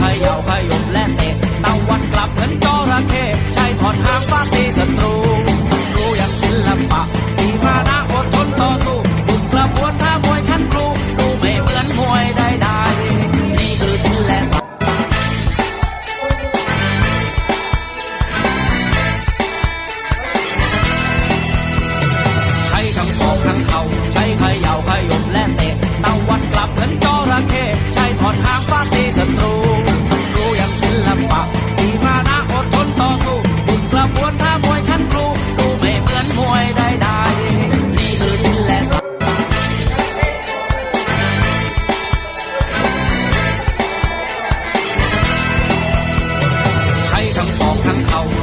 ขย่าขยบและเตะตะวันกลับเหมือนจระเข้ใช้ถอนหางฟาดตีศัตรูรู้อย่างศิลปะมีมานะอดทนต่อสู้ฝึกกระบวนท่ามวยชั้นครูดูไม่เหมือนมวยใดๆนี่คือศิลปะใช้ทั้งศองทั้งเข่าใช้ขย่าขยบและเตะตะวันกลับเหมือนจระเข้ใช้ถอนหางฟาดตีศัตรู บอก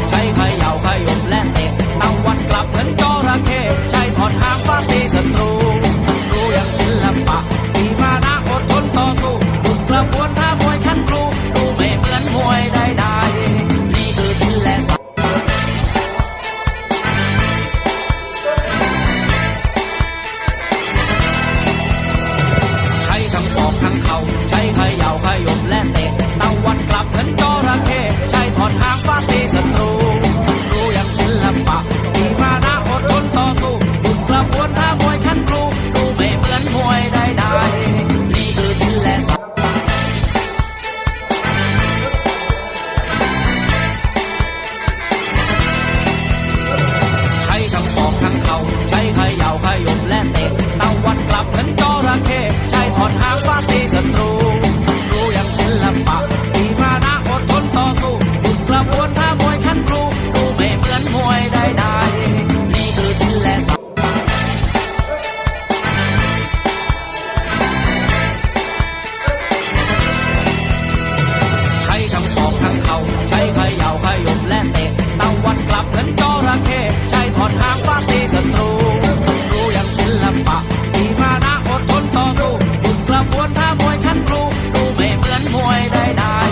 ละบวนท่ามวยฉันรู้ดูไม่เหมือนมวยใดๆ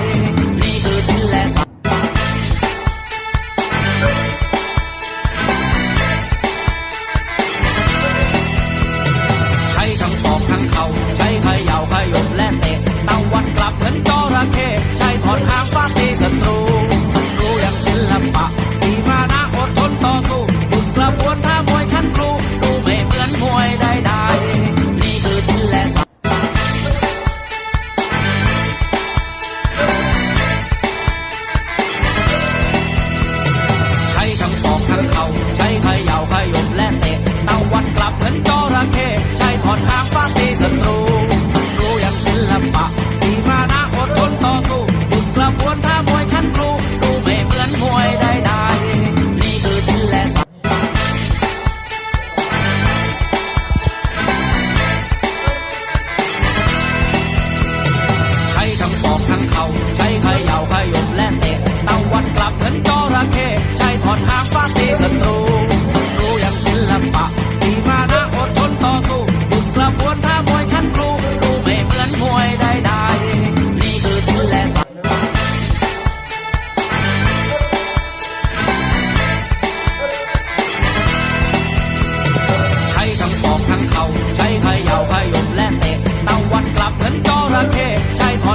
อนหางฟาดตีศัตรูรู้อย่างศิลปะมีมานะอดทนต่อสู้ฝึกกระบวนท่ามวยชั้นครูดูไม่เหมือนมวยใดๆนี่คือศิลปะใช้ทั้งอกทั้งเข่าใช้ขย่าขยมและเตะตะวันกลับเหมือนจระเข้ใช้ถอนหางฟาดตีศัตรู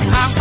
on. I'm